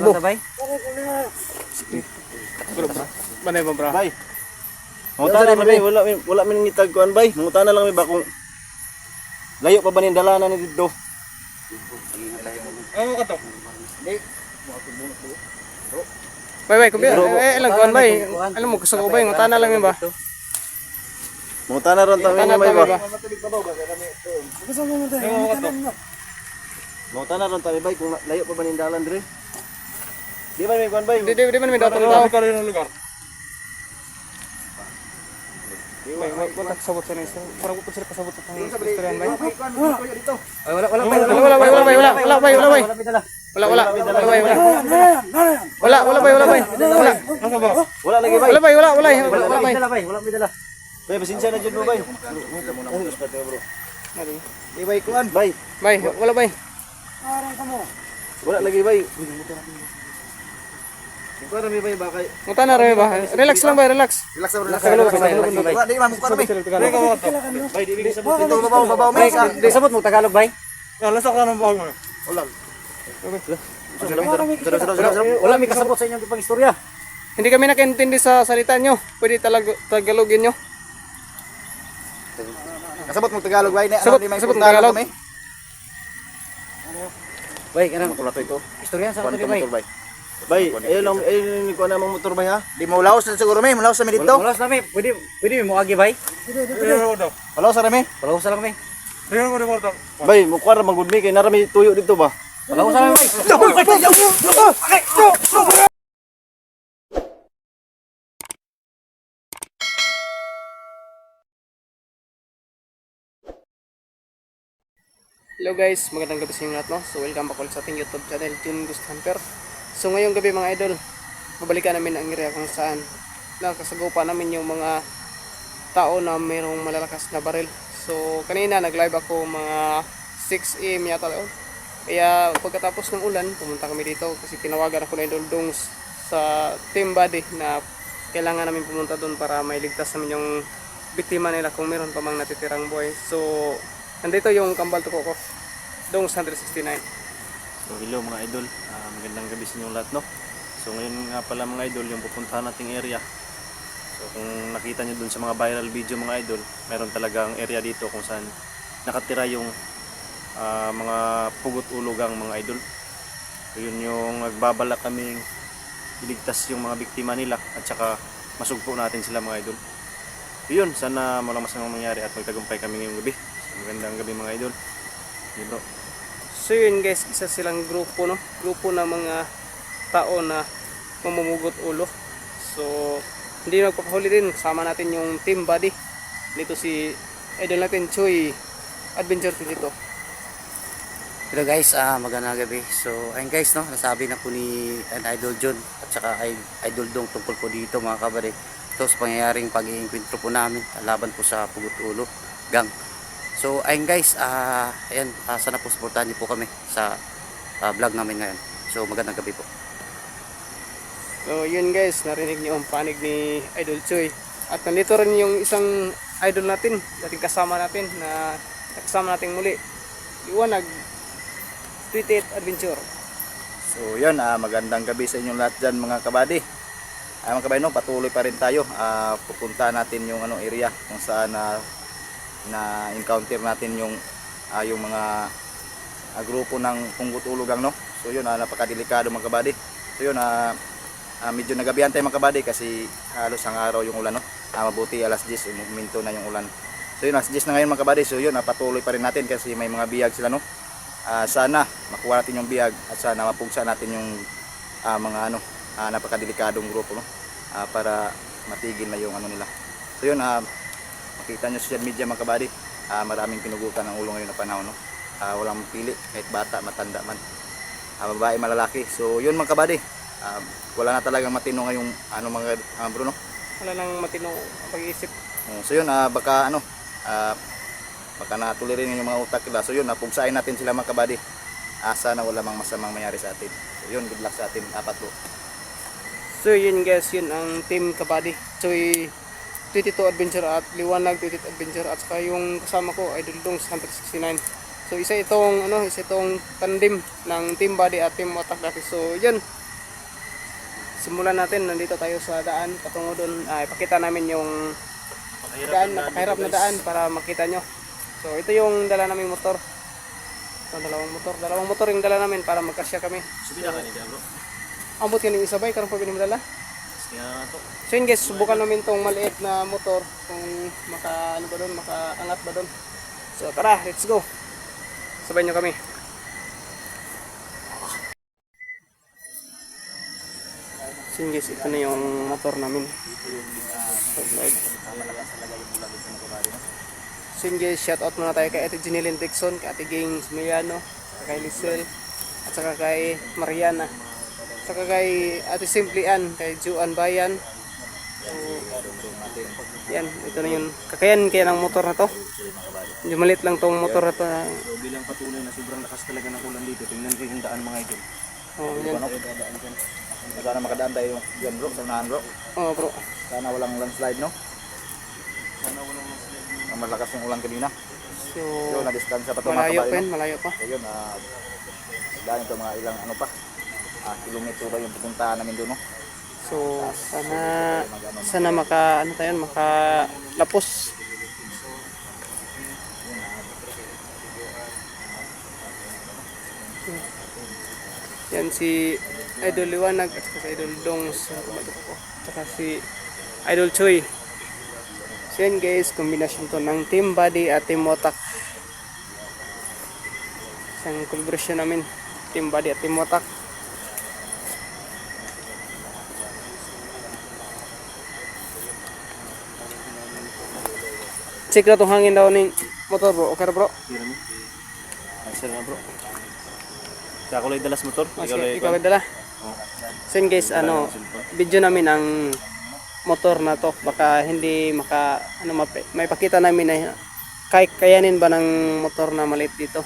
Bay. Manay ba bra? Bay. Mungutan na bay, wala min wala min ngitag kuan bay. Mungutan na lang mi ba kung layo pa ba ni dalanan ni dito. Ano ka to? Bay, bay, kubi. Eh, ilang kuan bay. Alam mo, gusto ko bay, ngutana lang yun ba? Mungutan na ron ta mi Ngutana bay ba. ba? Mungutan na ron ta mi bay kung layo pa ba ni dalan dire. Di ba may kuan bay? Di, di, di man may dato ng tao. Ka rin ang lugar. Bay, bay, wala kasabot sa nisa. Parang ko sila kasabot sa istoryan bay. Ay, wala, wala, Wala, wala, bay, wala, bay, wala, wala, bay, wala, bay. Wala, may. Wala, wala, wala, bay, wala. Wala, wala, bay, wala, bay. Wala, Ano ba? Wala lagi bay. wala, bay, wala, wala, wala, Wala, bay. may dala, bay. Wala, may dala. Bay pasensya na jud mo bay. Di bay kuan bay. Bay, wala, bay. Wala lagi bay. Kuan mi bay ba kay Ngutana rin ba? Relax lang bay, relax. Relax na relax. Relax, bay, relax, bay. Di man mo to. Bay di di sabot dito babaw babaw may. di sabot mo Tagalog, bay. Bago. Wala. Sura sura sura sura. Wala may kasabot sa inyong pang-istorya. Hindi kami nakaintindi sa salita nyo. Pwede talag tagalogin nyo. Kasabot mo Tagalog bay. Sabot- sabot mo Tagalog. Bay, kanang Wala to ito. istorya sa Kuan kanila, ka bay. Bay. Ayun lang ayun ni kuan na mong motor bay ha. Di mo laos na siguro may, mulaos sa mi dito. Wala sa namin. Pwede, pwede mo agi, bay. Ko. Mulaos sa mi. Wala ko sa lang, bay. Tingnan ko rin mo to. Bay, mo kuan ra magud mi kay narami tuyo dito ba. Ko sa lang, bay. Hello guys, magandang gabi sa inyo lahat no. So welcome back ulit sa ating YouTube channel, June Ghost Hunter. So ngayong gabi mga idol, babalikan namin ang area kung saan nakasagupa namin yung mga tao na mayroong malalakas na baril. So kanina nag-live ako mga 6 am yata daw. Kaya pagkatapos ng ulan, pumunta kami dito kasi tinawagan ako na Idol Dongs sa team body na kailangan namin pumunta doon para mailigtas namin yung biktima nila kung meron pa mang natitirang buhay. So, nandito yung kambal tuko ko. Dongs 169. So hello mga idol, Ah, magandang gabi sa inyong lahat no. So ngayon nga pala mga idol yung pupuntahan nating area. So kung nakita nyo dun sa mga viral video mga idol, meron talagang area dito kung saan nakatira yung ah, mga pugot ulugang mga idol. So yun yung nagbabala kaming iligtas yung mga biktima nila at saka masugpo natin sila mga idol. So yun, sana walang masamang mangyari at magtagumpay kami ngayong gabi. So, magandang gabi mga idol. Yun bro. So yun guys, isa silang grupo no. Grupo ng mga tao na mamumugot ulo. So hindi magpapahuli din. Kasama natin yung team body. Dito si idol natin Choi Adventure dito. Hello guys, ah magandang gabi. So, ayun guys, no, nasabi na po ni an Idol John at saka Idol Dong tungkol po dito mga kabare. Ito sa pangyayaring pag-iinkwentro po namin laban po sa Pugot Ulo Gang. So, ayun guys, ah ayan, ah, sana po supportahan niyo po kami sa ah, vlog namin ngayon. So, magandang gabi po. So yun guys, narinig niyo ang panig ni Idol Choi. At nandito rin yung isang idol natin, dating kasama natin na nakasama natin muli. Iwanag, Tweet It Adventure. So yan, ah, magandang gabi sa inyong lahat dyan mga kabady. Ah, mga kabady, no, patuloy pa rin tayo. Ah, pupunta natin yung ano, area kung saan na, na encounter natin yung, ah, yung mga ah, grupo ng punggut ulugang. No? So yun, ah, napakadelikado mga kabady. So yun, ah, ah, medyo nagabihan tayo mga kabady kasi halos ang araw yung ulan. No? Ah, mabuti alas 10, uminto na yung ulan. So yun, alas 10 na ngayon mga kabady. So yun, ah, patuloy pa rin natin kasi may mga biyag sila. No? Ah, sana makuha natin yung biyag at sana mapugsa natin yung ah, mga ano ah, napakadelikadong grupo no Ah, para matigil na yung ano nila so yun ah, makita nyo social media mga kabady ah, maraming pinugutan ng ulo ngayon na panahon no Ah, walang pili kahit bata matanda man ah, babae malalaki so yun mga kabady ah, wala na talagang matino ngayong ano mga ah, Bruno Wala nang matino pag-iisip. Oh, so yun, ah, baka ano, ah, baka natuloy rin yung mga utak nila. So yun, napugsain natin sila mga kabady. Ah, sana wala mang masamang mangyari sa atin. So yun, good luck sa atin. Apat po. So yun guys, yun ang team kabady. Choi 22 Adventure at Liwanag 22 Adventure at saka yung kasama ko Idol Dongs 169. So isa itong ano, isa itong tandem ng team body at team attack dati. So yun, simulan natin. Nandito tayo sa daan. Patungo doon. Uh, ipakita namin yung daan, napakahirap na daan para makita nyo. So ito yung dala naming motor. Ito dalawang motor. Dalawang motor yung dala namin para magkasya kami. Subida ka ni bro. Ambot ka ng isabay, karon pa binimdala. So yun guys, subukan namin tong maliit na motor kung maka ano ba doon, makaangat ba doon. So tara, let's go. Sabay nyo kami. So yun guys, ito na yung motor namin. So yun guys, shout out muna tayo kay Ate Janilyn Dixon, kay Ate Ging Smiliano, kay Lisel, at saka kay Mariana. Saka kay Ate Simply Ann, kay Juan Bayan. So, yan, ito na yun. Kakayan kaya ng motor na to. Medyo maliit lang tong motor na to. So bilang patuloy na sobrang lakas talaga ng ulan dito. Tingnan ko yung daan mga idol. Oh, yan. Sana makadaan tayo yan bro, sa unahan bro. Oh, bro. Sana walang landslide no. Ang malakas yung ulan kanina. So, Yun, na-distansya pa ito mga malayo kabayo. pa yun, no? malayo pa. So yun, ah, dahil ito mga ilang ano pa. Ah, kilometro ba yung pupuntahan namin doon no. So, sana sana maka ano tayo, maka lapos. Yan si Idol Liwanag at si Idol Dong sa kumatok ko. At saka si Idol Choi. So yan guys, kombinasyon to ng Team Body at Team Motak. Isang collaboration namin, Team Body at Team Motak. Check na itong hangin daw ng motor bro. Okay na bro? Tira mo. Ay, sir nga bro. Kaya ako lang dalas motor. O, Ikaw lang ikaw ang dala. So yun guys, ano, video namin ang motor na to. Baka hindi maka, ano, may pakita namin na kay, kayanin ba ng motor na maliit dito.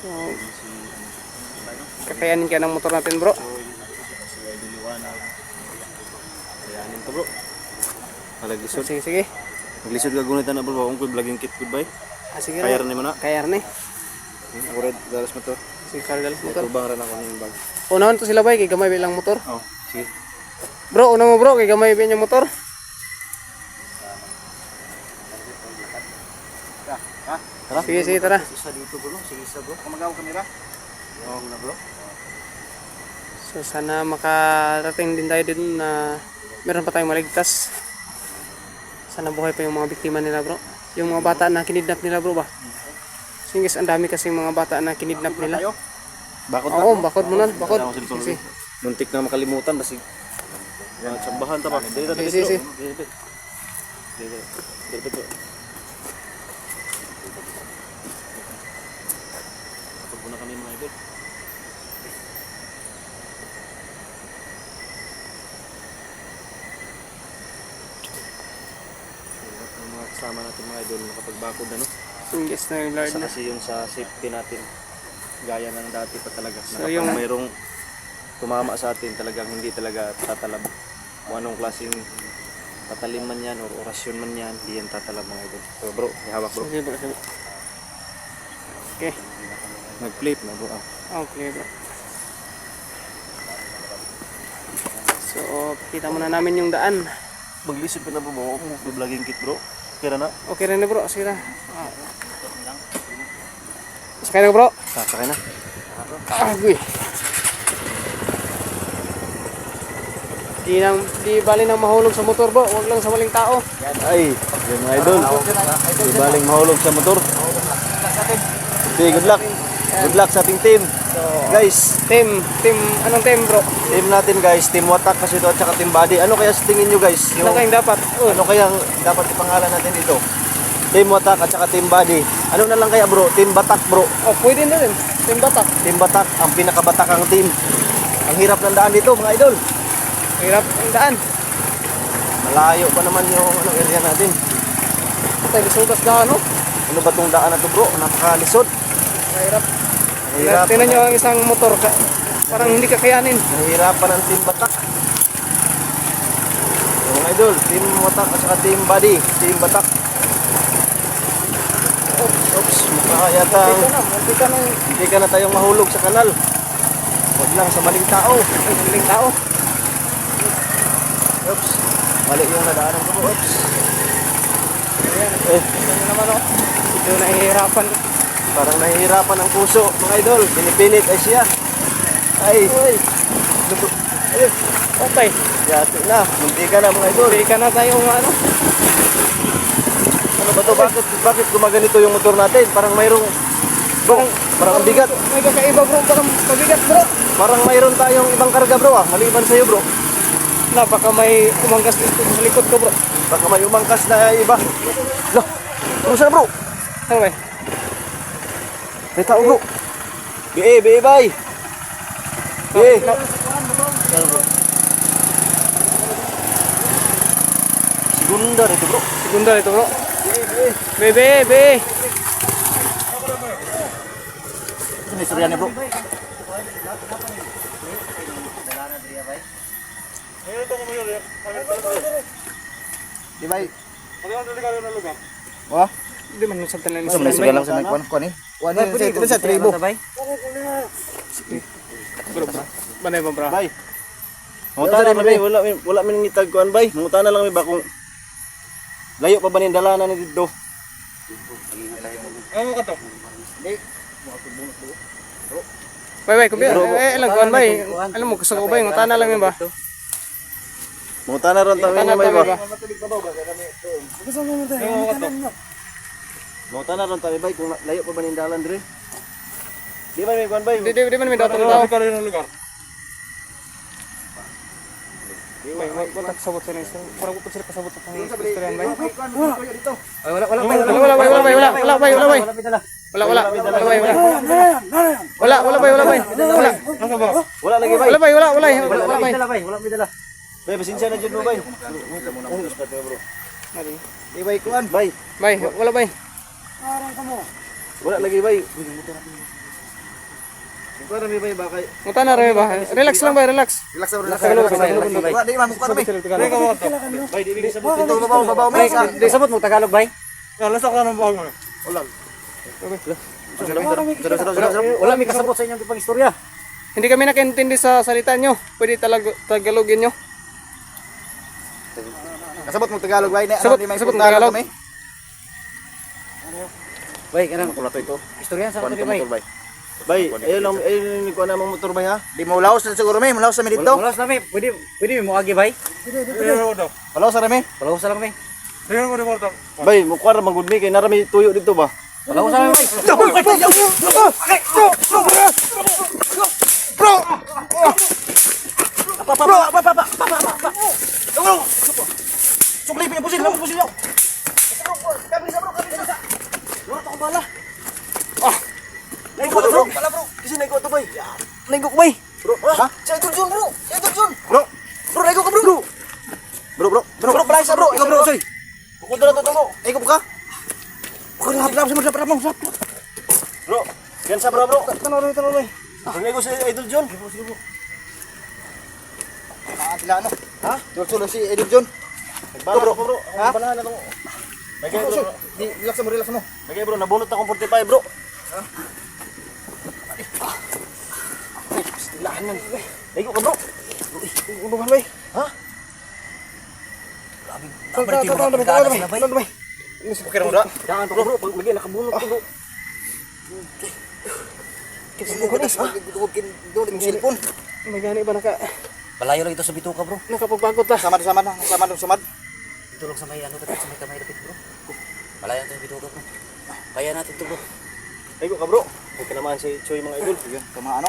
So, kakayanin kaya ng motor natin bro. Kayanin to bro. Malaglisod. Sige, sige. Maglisod ka gunitan na bro. Kung ko vlogging kit goodbye. Ah, sige Kaya rin. rin mo na. Kaya rin eh. Ako rin dalas motor. Sige, kaya motor. Tubang rin ako ng bag. Unahan to sila ba, kay gamay bilang motor. Oh, sige. Bro, una mo bro, kay gamay ba yung motor? Sige, sige, tara. Isa dito bro, sige isa bro. Kumagawa kamera. Oo na bro. So sana makarating din tayo din na meron pa tayong maligtas. Sana buhay pa yung mga biktima nila bro. Yung mga bata na kinidnap nila bro ba? So guys, ang dami kasi mga bata na kinidnap nila. Bakot Oo, bakod mo na, bakod. Sige, Muntik na makalimutan kasi mga tsambahan ta pa. Dito, dito, dito. Dito, dito, dito. Tapos na kami mga idol. Ang mga kasama natin mga idol nakapagbakod na no. Guys, na yung Lord Isa na. kasi yung sa safety natin gaya ng dati pa talaga. So, So, yung- mayroong tumama sa atin talagang hindi talaga tatalab. Kung anong klaseng patalim man yan or orasyon man yan, hindi yan tatalab mga idol. So bro, ihawak bro. Sige bro, sige. Okay, Nag-flip na bro. Ah. okay bro. So, kita muna namin yung daan. Maglisod ka na bro, mo mo vlogging kit bro. Kira na. Okay rin na bro, sige na. Ah. Sakay na bro. Sasakay na. Ah, uy. Di nang di bali nang mahulog sa motor bro, wag lang sa maling tao. Ay, yan mga idol. Di baling mahulog sa motor. Okay, good luck. Good luck sa ating team. Guys, Team, team, anong team bro? team natin guys, team watak kasi ito at saka team body. Ano kaya sa tingin nyo guys? Ano kayong dapat? Oh, Ano kaya dapat ipangalan natin dito? Team Watak at saka Team Body. Ano na lang kaya bro? Team Batak bro. oh pwede na rin. Team batak. Team Batak, ang pinakabatakang team. Ang hirap ng daan dito mga idol. Hirap ang daan. Malayo pa naman yung ano, area natin. Tayo sugas daan no? Ano ba tong daan na to bro? Napakalisod. Hirap. Hirap. Tingnan nyo ang isang motor ka. Parang hindi kakayanin. Nahihirapan ng Team Batak. So, mga idol, Team Watak at saka Team Body. Team Batak. Oops, mukha yata Ito na, munti ka nang hindi ka na tayong mahulog sa kanal. Huwag lang sa maling tao. Ay, maling tao. Oops. Mali yung nadaanan ko. Oops. Ayan, eh. Ano naman oh. Ito nahihirapan. Parang nahihirapan ang puso, mga idol. Pinipilit ay siya. Ay. Ay. Okay. Yati na. Hindi ka na mga idol. Hindi ka na tayo ano. Ano ba to? Bakit, bakit gumaganito yung motor natin? Parang mayroong... Bro, parang ang bigat. May kakaiba bro. Parang mabigat bro. Parang mayroon tayong ibang karga bro ah. Maliban sa'yo bro. Na, baka may umanggas dito sa likod ko bro. Baka may umangkas na iba. Lah, ano siya bro? Ano ba? May tao bro. Biye, biye bay. Biye. No. Segunda nito bro. Segunda ito bro. Bebe. Ito na istorya niya bro. Di ba? Wah, Hindi man sa tanan Gusto mo na istorya lang sa nagkuhan Kuhan niya sa ito sa tribo. Bro, banay ba bro? Bay. Munta na bay, wala wala man ngitag kuan bay. Munta na lang may ba kung layo pa ba ni dalanan ni dito. Bay, bay, kubi. Eh, alam ko bay. Alam mo gusto ko bay, ngutana lang yun ba? Munta na ron Ngutana may tayo ba. ba? Munta na ron tayo bay kung layo pa ba ni dalan dire. Di ba may kuan bay? Di, di, di man may dato tao. Bay, wala kasabot sa nisa. Parang ko sila kasabot sa pang istoryan bay. Wala, wala, Wala, wala, bay, wala, bay, wala, wala, bay, wala, bay. Wala, wala, wala, bay, wala. Wala, wala, bay, wala, bay. Wala. Wala lagi bay. Wala, bay, wala, wala, wala, wala, bay. bay, wala dala. Bay, pasensya na jud mo bay. Di ba kuhan? Bay, Bay, wala, bay. Wala lagi bay. Kuan na bay ba kay Ngutana rin ba? Relax lang bay, relax. Relax na relax. Bay. Wala, di man mo kuhan bay. Bay, di sa buti. Ito babaw, babaw may. Di sabot mo Tagalog bay. Wala may kasabot sa inyong pang-istorya. Hindi kami nakaintindi sa salita nyo. Pwede talag tagalogin nyo. Kasabot mo Tagalog bay. Sabot, Ano, di may sabot mo Tagalog. Bay, kanang Kulat ito. istorya sa ko bay. bay. Bay, ayun lang, ayun ni kuan namang motor bay ha. Di mo laos na siguro may, laos sa mi dito. Wala sa may, pwede pwede mo agi bay. Laos sa rami. Wala sa lang bay. Bay, mo kuan ra magud mi kay narami tuyo dito ba. Wala sa lang bay. Sukli pa pusin, lang pusin lang. Naigo to bro. Pala bro. Kasi naigo to bay. Naigo ko bay. Bro, Ha? Si Idol Jun bro. Si Idol Jun. Bro. Bro, naigo ka bro. Bro. Bro, bro. Bro, bro, palay sa bro. Ikaw bro, soy. Bukod na to bro. Naigo pa ka? Bukod na hapla sa mga dapat mo. Bro, yan sa rin, tanaw rin. Ang naigo si Idol John. Ah, sila ano? Ha? Jun si Idol Jun. Bro, bro, bro. Ha? Banahan na to. May kaya Bro, relax mo, relax mo. May kaya bro, nabunot akong 45 bro. Lahan man. Naigo ka bro. Ano ba bay? Ha? Grabe, tama tama tama tama tama tama. Ini si Pukir Muda. Jangan bro bro, pag lagi nakabunot to bro. Kita mo guys, ha? Dugod kin dugod kin cellphone. May gani ba naka Palayo lang ito sa bituka bro. nakapagpagod ta? Sama sama na, sama na samad. Ito lang sa may ano dapit sa may kamay dapit bro. Palayo ito sa bituka bro. Kaya natin to bro. Naigo ka bro. Huwag ka naman si Choy mga idol. Yun, tama ano?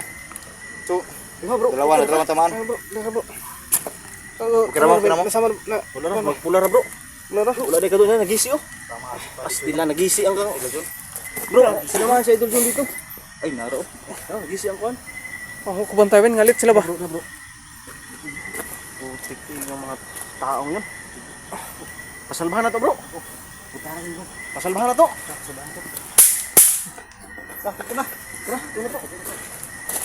So, Diba bro? dalawa na dalawa tamaan. Ah, bro, dalawa bro. Oh, Okay na mo, okay na mo? Nasama na. Wala na, magpula na bro. Wala na. Wala na ka doon na, nagisi oh. As nila nagisi ang kang Bro, sinamahan si Idol John dito. Ay, naro. Ah, nagisi ang kuan. Oh, kubantayin ngalit sila ba? Bro, na bro. Putik yung mga taong yun. Pasalbahan na to bro. Pasalbahan na to. Bakit ka na? Tara, tuno to.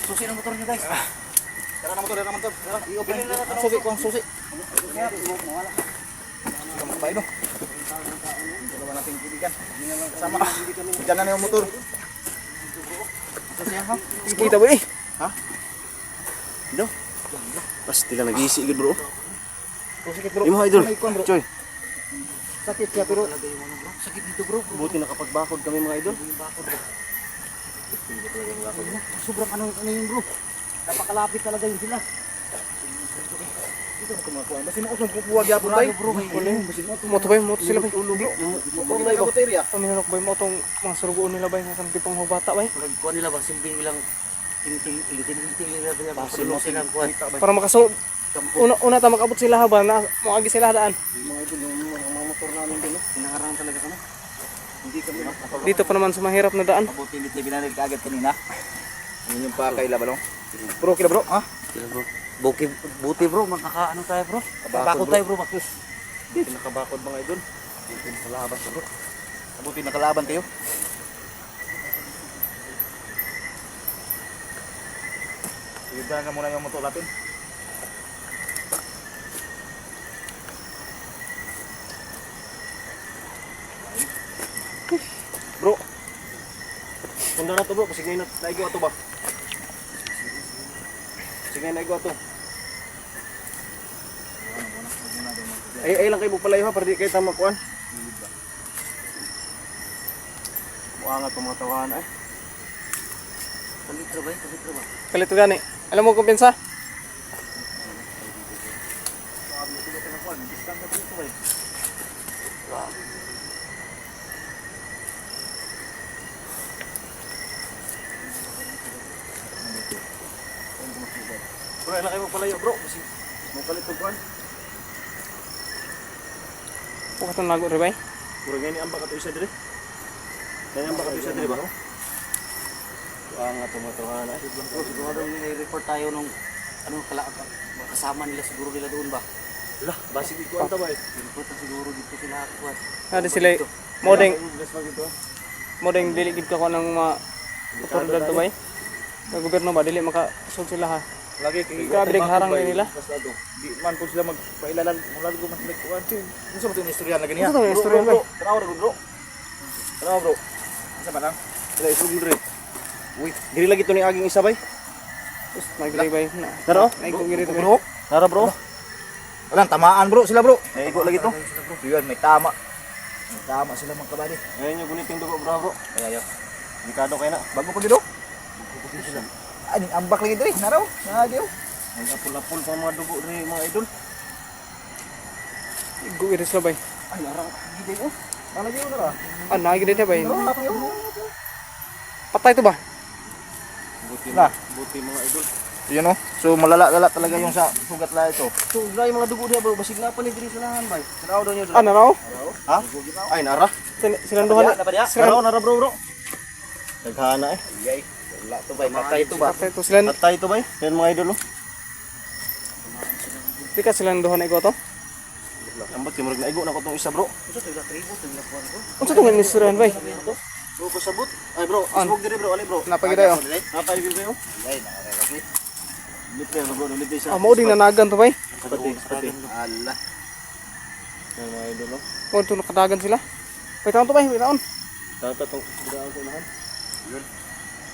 Susi ng motor niyo guys. Tara na motor, tara na motor. Tara, i-open na susi ko, ang susi. Mabay no. Dalawa nating kaibigan. Sama. Diyan na yung motor. Kita ba eh? Ha? No. Pasti lang nag-iisi gud bro. Oh, sakit bro. Imo idol. Bro. Choy. Sakit siya pero Sakit dito bro. Buti nakapagbakod kami mga idol. Sobrang ano ano yun bro. Napakalapit talaga yun sila. Basi mo usong pupuwag yapon bay. Bro, may Moto bay, moto sila bay. Ulo Kabuterya. Paminanok bay mo tong mga surugoon nila bay, nga tipong hubata bay. Kuha nila ba simpleng ilang tinting-tinting nila ba ang. Para makasunod. Una, una ta makabot sila haba na moagi sila daan. Mga idol yung motor namin din. Hinaharang talaga kami. Dito pa naman sa mahirap na daan. Mabuti hindi tayo binanil kaagad kanina. Yun yung pa kay Labalong. Bro, kila bro, ha? Sila bro. Buki, buti bro, makakaano tayo bro. Bakod bro. tayo bro, bakit? Hindi nakabakod mga idol. Dito nakalaban sa bro. Mabuti nakalaban kayo. Sige, ka muna yung motor natin. Bro. Kunda na to bro, kasi ngayon na ato ba? Kasi ngayon naigo ato. Ay, ay lang kayo palayo ha, para di kayo tama kuhan. Mukha nga itong mga tawahan ay. Kalitro ba? Kalitro ba? Kalito gani. Alam mo kung pinsa? Bro, ay lang kayo palayo bro, kasi mo kalit to kuhan. Huwag itong lago rin bay. Puro ngayon ang baka to isa dire. Ganyan baka to isa dire ba? Mukha nga itong mga tawahan ay. Bro, siguro may report tayo nung ano kala kasama nila siguro nila doon ba? Lah, basi di kuhan ta ba. Report siguro dito sila kuha. Nada sila modeng ito. modeng diligid ka ko ng mga otoridad to bay. Ng gobyerno ba dili makasul sila ha. Lagi kay Grabe harang na nila. Basta. Di man po sila magpailalan. Mula ko mas like kuan. Unsa mo yung istorya na ganiya? Ano to istorya bay? Tanaw ra bro. Tanaw bro. Unsa man lang? Sila isog dire. Uy, diri lagi to ni aging isa bay. Tapos nagdili bay na. Naro? Naiko giri to. Bro. Nara bro. Walang tamaan bro sila bro. May igo lagi to. Yun, may tama. May tama sila mga kabady. Ayun yung guniting dugo bro bro. Kaya yun. Delikado kayo na. Bago ko dito. Ay, ambak lagi diri. Naraw. Nagyo. May apul-apul pa mga dugo rin mga idol. Igo giri sila bay. Ay, narang gidi oh. Nalagyo na ra. Ah, nagigid na bay. Naraw. Patay to ba? Buti Na. Buti mga idol. Yun oh. So malala-lala talaga yung sa sugat la ito. So, dry mga dugo niya bro. Basig na pa ni diri sa lahan bay. Naraw daw niyo. Ah, naraw? Ha? Ay, nara. Duha Napa diya? Nara, bro bro. Naghana eh. Yay. Wala to ba? Patay to ba? Patay to silang Tatay ito bay. Yan mga idol oh. di ka silang duha na igo to. Ambot kimurag na igo na ko tong isa bro. Ito tayo tribo, tayo kuha bro. Unsa to nga istoryan bay? Bro, pasabot. Ay bro, ismog diri bro. Ali bro. Napagi tayo. Napay bibay oh. Ay, nakalagay. Litre bro, litre sa. Ah, mao ding nanagan to bay. Pati, pati. Allah. Yan mga idol oh. To nakadagan sila. Wait taon to bay, wait taon. Dapat tong daan ko nahan. Yun.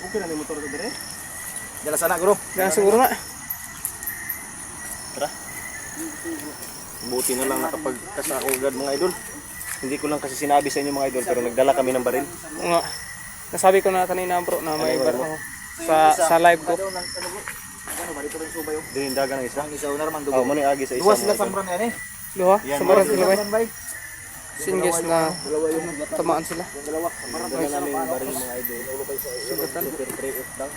Okay na ni motor ko dire. Dala sana guru. Yan siguro na. Tara. Buti na lang nakapagkasako agad mga idol. Hindi ko lang kasi sinabi sa inyo mga idol pero nagdala kami ng baril. Nga. Nasabi ko na kanina bro na may bar ako sa sa live ko. Ano ba dito rin subay oh. Dinindagan ng isa. Ang isa na naman Oh, dugo. mo ni agi sa isa. Duwa sila idol. sambran yan eh. Yan, sa mga sila Singges na tamaan sila. Dalawa. Sambran Dala namin baril mga idol. Sugatan. Super pre off lang.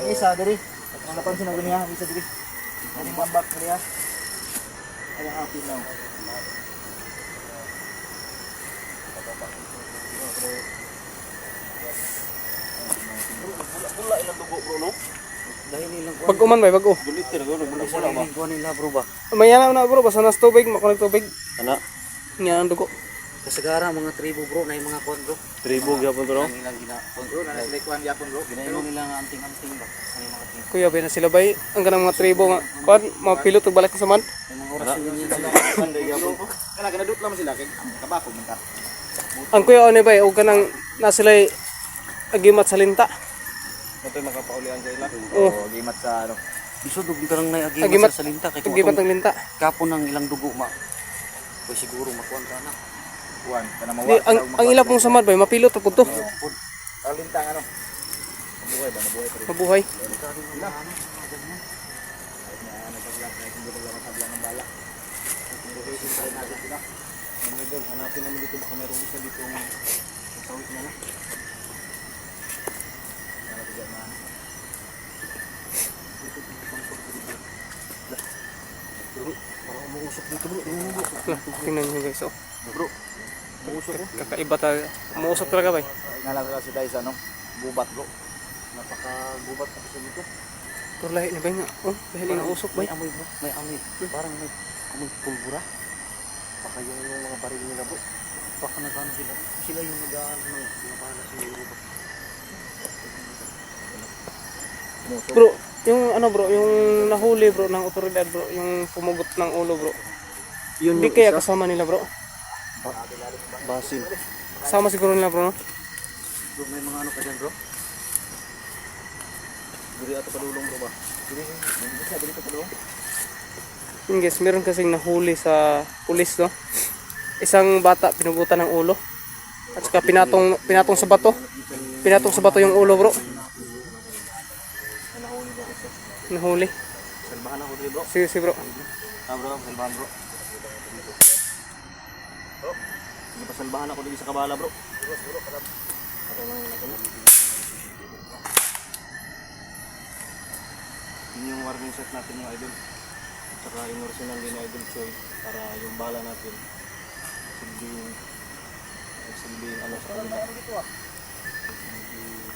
Ang isa diri. Ang napansin na ganiya, ang isa diri. Ano mo ambak diri ha? Ay happy now. Pula ilang dugo bro no? Pag uman bay, bago. Gulitir go nagmula Sa pula ba. kuha nila bro ba? Mayana na bro, basta nas tubig. Ana, Nga ang dugo. Kasagara mga tribo bro na yung mga kuha bro. tribo gyapon no. Ang ilang gina. Bro, na sila kuan yapon bro. Ginayo nila nga anting-anting ba? Sa mga tribo. Kuya bay na sila bay. Ang ganang mga tribo nga. Kuan, mga pilot ug balik sa man. Mga orasyon yun sila. Panday gyapon. Kana kana dut lang sila kay kabako man ta. Ang kuya oni bay, og kanang na sila agimat sa linta. Ito makapaulian sa ila. Oh. Oh, gimat sa ano. Isod ug ka nang Agimat- sa linta kay Tugibat kung ng linta. kapon ng ilang dugo ma. Kay siguro makuan ka na. Kuan, kana mawa. Ang, ang ila pong samad ba, mapilot ako to. Alintang ano? Mabuhay ba? Mabuhay pa rin. Mabuhay. Hanapin namin dito baka mayroong isa dito ang sawit na. Bro, parang umuusok dito bro. Tingnan nyo guys. Oh. Bro, umuusok bro. Kakaiba talaga. Umuusok talaga ba? eh? Nalala kasi tayo sa ano? Gubat bro. Napakagubat ako sa dito. Pero lahi na ba nga? Oh, dahil na usok ba? May amoy bro, may amoy. Parang may amoy pulbura. Baka yung, yung mga baril nila bro. Baka nagano sila. Sila yung nag-ano mga bala siguro bro. Bro, yung ano bro, yung nahuli bro ng otoridad bro, yung pumugot ng ulo bro. Yun Hindi kaya kasama nila bro. Basin. Kasama siguro nila bro, no? Bro, may mga ano ka dyan bro? Diri ato padulong bro ba? Diri diri ka padulong. Yun guys, meron kasing nahuli sa pulis, no? Isang bata pinugutan ng ulo. At saka pinatong, pinatong sa bato. Pinatong sa bato yung ulo bro. Nahuli. Salbahan ako bro. Sige, sige bro. Ah bro, salbahan bro. Bro, hindi pa salbahan ako dito sa kabala bro. Yun yung warning shot natin mga idol. Saka yung original din idol choy para yung bala natin silbing silbing ano sa kanila. Silbing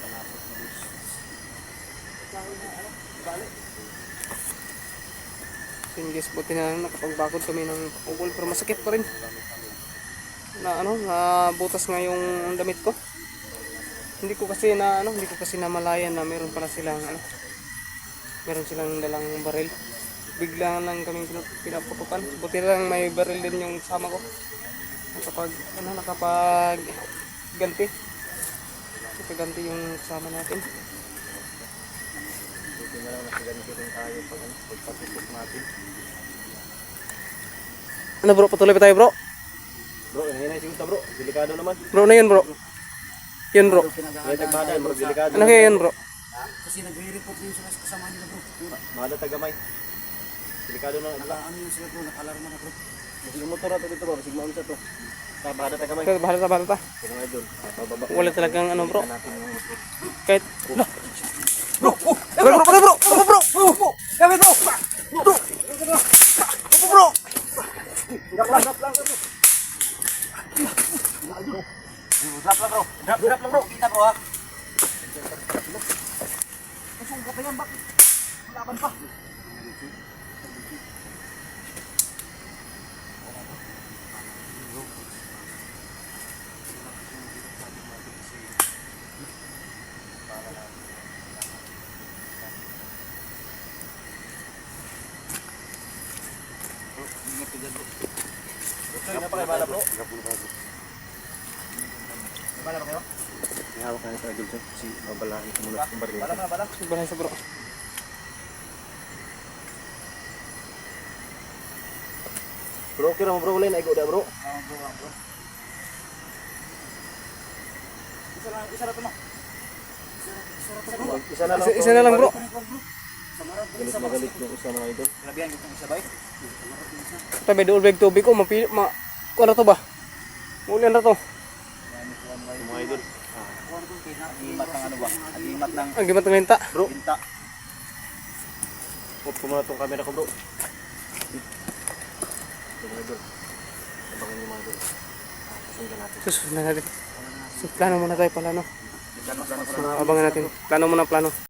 panapot na bus. Yun guys, buti na lang nakapagbakod kami ng ukol pero masakit pa rin. Na ano, na butas nga yung damit ko. Hindi ko kasi na ano, hindi ko kasi namalayan na meron pala silang ano, meron silang dalang baril. Bigla lang pinu- pinaputukan. Buti lang may baril din yung sama ko. Nakapag, ano, nakapag ganti. Nakaganti yung kasama natin. Buti na lang nasiganti rin tayo pag ano, pagpatutok natin. Ano bro, patuloy pa tayo bro? Bro, hinay siguro ta bro. Delikado naman. Bro na yun bro. Yun bro. Tagbadan bro, delikado. Ano kaya yun bro? Kasi nagre-report din sila sa kasama nila bro. Mahal tagamay. Delikado na. Ano yun sila bro, nakalarma na bro. Sige motor na to dito bro, sige maunsa to. Ta bahala ta, bahala ta. Kung nga doon, bababa. Wala talagang ano bro. yung Kahit... Bro! Oh! Bro! Bro! Bro! Bro! Bro! Bro! Bro! Kami bro! Bro! Bro! Bro! Drop lang bro, drop, drop lang bro. Kita bro ha. Kaya pa kayo bala bro. Bala ba kayo? Ihawak na ito idol si babalahin ko muna yung baril. Bala bala. Bahala sa bro. Bro, okay ra mo bro, wala na igo da bro. Isa na lang. Isa, isa na lang bro. Galit na galit yung isa mga idol. Tabi doon bag tubig ko. Mapili... Ma... Kung ano to ba? Ulan na to. Yung mga idol. Agimat ng ano ba? Agimat ng Ang gimat ng linta. Bro, pinta. off ko muna tong camera ko bro. Ito mga idol. Abangan yung mga idol. Susundan natin. Susunod na natin. So, plano muna tayo pala no. Abangan natin. Plano muna plano.